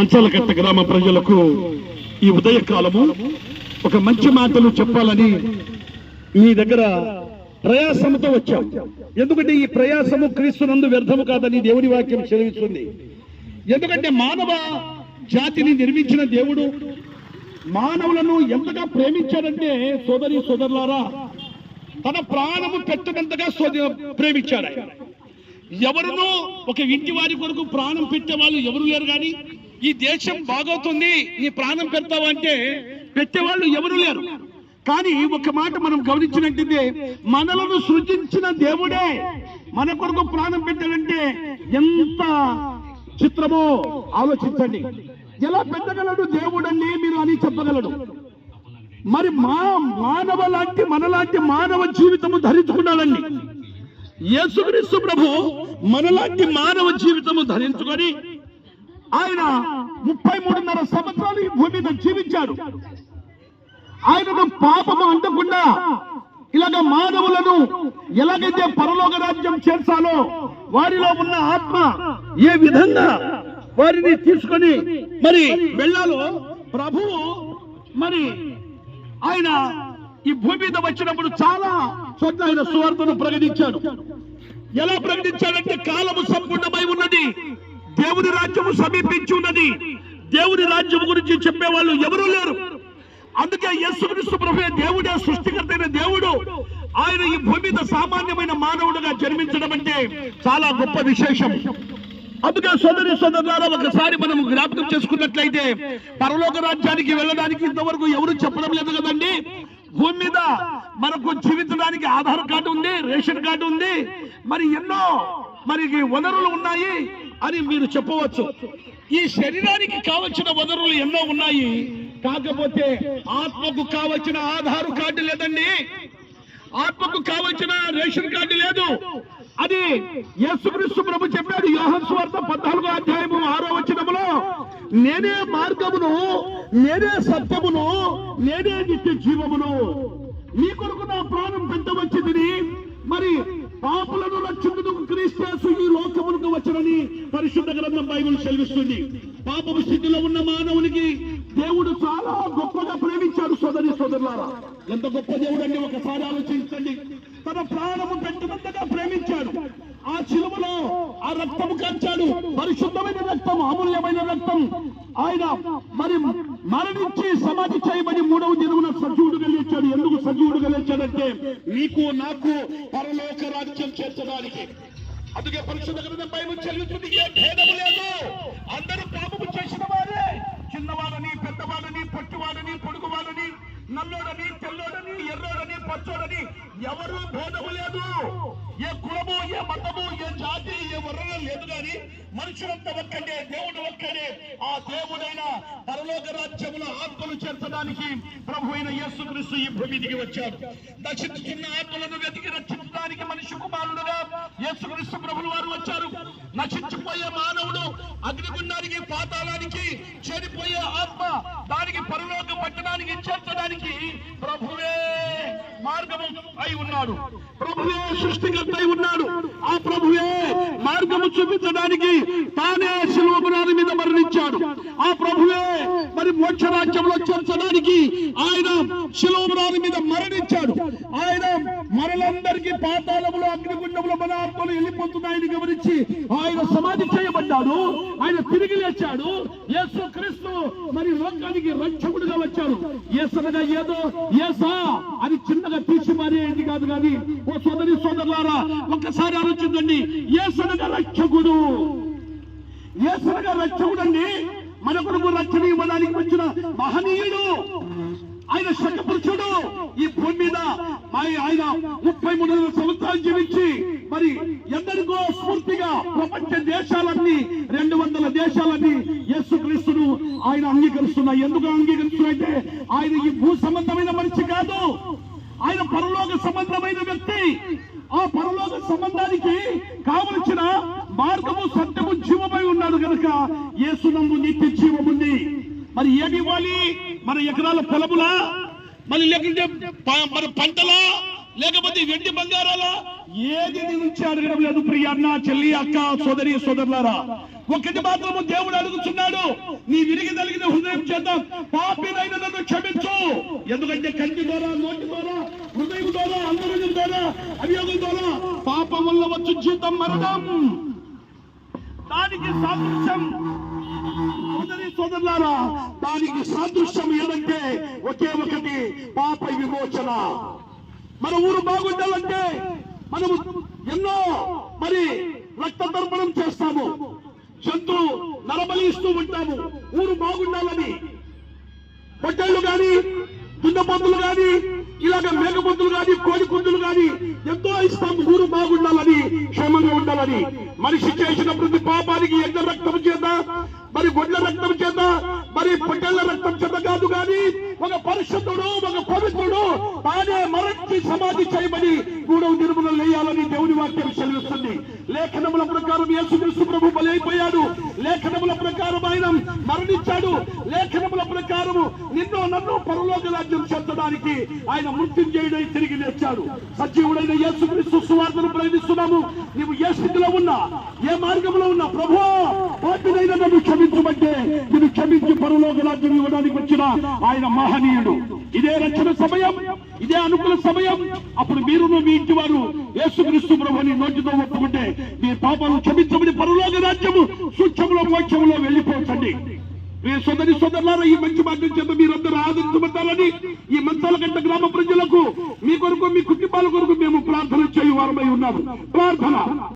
అంచలకట్ట గ్రామ ప్రజలకు ఈ ఉదయకాలము ఒక మంచి మాటలు చెప్పాలని మీ దగ్గర ప్రయాసముతో వచ్చాం. ఎందుకంటే ఈ ప్రయాసము క్రీస్తునందు వ్యర్థము కాదని దేవుని వాక్యం సెలవిస్తుంది. ఎందుకంటే మానవ జాతిని నిర్మించిన దేవుడు మానవులను ఎంతగా ప్రేమించాడంటే సోదరి సోదరులారా తన ప్రాణము పెట్టినంతగా సోద- ప్రేమించాడు ఎవరినో ఒక ఇంటి వారి కొరకు ప్రాణం పెట్టే వాళ్ళు ఎవరు లేరు కానీ ఈ దేశం బాగవుతుంది నీ ప్రాణం పెడతావా అంటే పెట్టేవాళ్ళు ఎవరు లేరు. కానీ ఒక మాట మనం గమనించినట్లయితే మనలను సృజించిన దేవుడే మన కొరకు ప్రాణం పెట్టాడంటే ఎంత చిత్రమో ఆలోచించండి. ఎలా పెట్టగలడు దేవుడని మీరు అని చెప్పగలడు. మరి మా మానవ లాంటి మనలాంటి మానవ జీవితము ధరించుకున్నాడండి. యేసుక్రీస్తు ప్రభు మనలాంటి మానవ జీవితము ధరించుకొని ఆయన ముప్పై మూడున్నర సంవత్సరాలు ఈ భూమి మీద జీవించాడు. ఆయనను పాపము అంటకుండా ఇలాగ మానవులను ఎలాగైతే పరలోక రాజ్యం చేర్చాలో వారిలో ఉన్న ఆత్మ ఏ విధంగా వారిని తీసుకొని మరి వెళ్ళాలో ప్రభువు మరి ఆయన ఈ భూమి మీద వచ్చినప్పుడు చాలా చోట్ల ఆయన సువార్తను ప్రకటించాడు. ఎలా ప్రకటించాడంటే కాలము సంపూర్ణమై ఉన్నది. దేవుని రాజ్యము సమీపించి ఉన్నది. దేవుని రాజ్యం గురించి చెప్పేవాళ్ళు ఎవరూ లేరు. అందుకే యేసుక్రీస్తు ప్రభు దేవుడే సృష్టికర్తైన దేవుడు. ఆయన ఈ భూమి మీద సామాన్యమైన మానవుడుగా జన్మించడం అంటే చాలా గొప్ప విశేషం. అందుకే సోదరి సోదరులారా ఒకసారి మనం జ్ఞాపకం చేసుకున్నట్లయితే పరలోక రాజ్యానికి వెళ్ళడానికి ఇంతవరకు ఎవరు చెప్పడం లేదు కదండి. భూమి మీద మనకు జీవించడానికి ఆధార్ కార్డు ఉంది రేషన్ కార్డు ఉంది. మరి ఎన్నో మరి వనరులు ఉన్నాయి. అని మీరు చెప్పవచ్చు. ఈ శరీరానికి కావలసిన వనరులు ఎన్నో ఉన్నాయి. కాకపోతే ఆత్మకు కావలసిన ఆధార్ కార్డు లేదండి. ఆత్మకు కావలసిన రేషన్ కార్డు లేదు. అది యేసుక్రీస్తు ప్రభు చెప్పాడు యోహన్ స్వార్థ పద్నాలుగో అధ్యాయము ఆరో వచనములో నేనే మార్గమును నేనే సత్యమును నేనే నిత్య జీవమును. నీ కొరకు నా ప్రాణం పెట్టవచ్చింది మరి పాపులను రక్షించుటకు క్రీస్తు ఈ లోకమునకు వచ్చనని పరిశుద్ధ గ్రంథం బైబిల్ సెలవిస్తుంది. పాపము స్థితిలో ఉన్న మానవునికి దేవుడు చాలా గొప్పగా ప్రేమించాడు సోదరి సోదరులారా. ఎంత గొప్ప దేవుడు అండి ఒకసారి ఆలోచించండి. తన ప్రాణము పెట్టినంతగా ప్రేమించాడు. ఆ చిలువలో ఆ రక్తము కంచాడు పరిశుద్ధమైన రక్తం అమూల్యమైన రక్తం ఆయన మరి మరణించి సమాధి చేయబడి మూడవ దినమున సజీవుడుగా లేచాడు. ఎందుకు సజీవుడుగా లేచాడంటే నీకు నాకు పరలోక రాజ్యం చేర్చడానికి. అందుకే పరిశుద్ధ గ్రంథం బైబిల్ ఏ భేదము లేదు. అందరూ పాపము చేసిన వారే. చిన్నవాడని పెద్దవాడని పొట్టివాడని పొడుగువాడని నల్లోడని తెల్లోడని ఎర్రోడని పచ్చోడని ఎవరు భేదము లేదు. ఏ కులము ఏ మతము ఏ జాతి ఏ వర్ణం లేదు కానీ మనుషులంతా ఒక్కడే దేవుడు ఒక్కడే. ఆ దేవుడైన పరలోక రాజ్యముల ఆత్మలు చేర్చడానికి ప్రభు అయిన యేసుక్రీస్తు ఈ భూమి దిగి వచ్చాడు. నశించుతున్న ఆత్మలను వెతికి రక్షించడానికి మనిషి కుమారుడుగా యేసుక్రీస్తు ప్రభులు వారు వచ్చారు. నశించిపోయే మానవుడు అగ్నిగుండానికి పాతాళానికి చెడిపోయే ఆత్మ దానికి పరలోక పట్టణానికి చేర్చడానికి ప్రభువే. మార్గము అయి ఉన్నాడు. ప్రభువే సృష్టికర్త అయి ఉన్నాడు. ఆ ప్రభువే మార్గము చూపించడానికి తానే శిలువపురాని మీద మరణించాడు. ఆ ప్రభువే మరి మోక్ష రాజ్యంలో చేర్చడానికి ఆయన శిలువపురాని మీద మరణించాడు. ఆయన మనలందరికీ పాతాళములో మార్గంలో మన ఆత్మలు వెళ్ళిపోతున్నాయని గమనించి ఆయన సమాధి చేయబడ్డాడు. ఆయన తిరిగి లేచాడు. యేసు క్రీస్తు మరి లోకానికి రక్షకుడుగా వచ్చాడు. ఏసనగా ఏదో? ఏసా అని చిన్నగా తీసి మారేది కాదు కానీ ఓ సోదరి సోదరులారా ఒక్కసారి ఆలోచించండి. ఏసనగా రక్షకుడు. ఏసనగా రక్షకుడు అండి మన కొరకు రక్షణ ఇవ్వడానికి వచ్చిన మహనీయుడు. ఆయన శకపురుషుడు ఈ భూమి మీద మరి ఆయన ముప్పై మూడు సంవత్సరాలు జీవించి మరి ఎందరికో స్ఫూర్తిగా ప్రపంచ దేశాలన్నీ రెండు వందల దేశాలన్నీ యేసుక్రీస్తును ఆయన అంగీకరిస్తున్నాయి. ఎందుకు అంగీకరిస్తున్నాయంటే ఆయన ఈ భూ సంబంధమైన మనిషి కాదు. ఆయన పరలోక సంబంధమైన వ్యక్తి. ఆ పరలోక సంబంధానికి కావలసిన మార్గము సత్యము జీవమై ఉన్నాడు కనుక యేసునందు నిత్య జీవముంది. మరి ఏమి ఇవ్వాలి మన ఎకరాల పొలములా? మరి లేకుంటే మన పంటలా? లేకపోతే వెండి బంగారాలా? ఏది నీ నుంచి అడగడం లేదు ప్రియ అన్న చెల్లి అక్క సోదరి సోదరులారా. ఒకటి మాత్రము దేవుడు అడుగుతున్నాడు. నీ విరిగి తలిగిన హృదయం చేత పాపినైన నన్ను క్షమించు. ఎందుకంటే కంటి ద్వారా నోటి ద్వారా హృదయం ద్వారా అంతరంగం ద్వారా అభియోగం ద్వారా పాపం వల్ల వచ్చు జీతం మరణం. దానికి సాదృశ్యం సోదరి సోదరులారా దానికి సాదృశ్యం ఏదంటే ఒకే ఒకటి పాప విమోచన. మన ఊరు బాగుండాలంటే మనము ఎన్నో మరి రక్త తర్పణం చేస్తాము. జంతు నరబలి ఇస్తూ ఉంటాము. ఊరు బాగుండాలని. పొట్టేళ్ళు గాని దున్నపోతులు గాని ఇలాగ మేకపోతులు గాని కోడి పుంజులు గాని ఎంతో ఇస్తాం ఊరు బాగుండాలని క్షేమంగా ఉండాలని. మనిషి చేసిన ప్రతి పాపానికి ఎంత రక్తం మరణి సమాధి చేయమని మూడవ నిర్మూలన లేయాలని దేవుని వాక్యం సెలవిస్తుంది లేఖనముల ప్రకారం యేసుక్రీస్తు ప్రభు బలైపోయాడు. లేఖనముల ప్రకారం ఆయన మరణించాడు. లేఖనముల ప్రకారము నిన్ను నన్ను పరలోక రాజ్యం చెందడానికి ఆయన మృత్యుంజయుడై తిరిగి లేచాడు. సజీవుడైన యేసుక్రీస్తు సువార్తను ప్రయత్నిస్తున్నాము నీవు ఏ స్థితిలో ఉన్నా ఏ మార్గంలో ఉన్నా ప్రభు పాపినైన నన్ను క్షమించమంటే నేను క్షమించి పరలోక రాజ్యం ఇవ్వడానికి వచ్చిన ఆయన మహనీయుడు. ఇదే రక్షణ సమయం. ఇదే అనుకూల సమయం. అప్పుడు మీరు మీ ఇంటి వారు యేసుక్రీస్తు ప్రభుని నోటితో ఒప్పుకుంటే మీ పాపాలు క్షమించమని పరలోక రాజ్యము సూక్ష్మంలో మోక్షంలో వెళ్ళిపోవచ్చండి మీ సోదరి సోదరులారా ఈ మంచి మార్గం చేత మీరందరూ ఆదరించబడ్డాలని ఈ మంచాల గంట గ్రామ ప్రజలకు మీ కొరకు మీ కుటుంబాల కొరకు మేము ప్రార్థన చేయు వారమై ఉన్నాము. ప్రార్థన.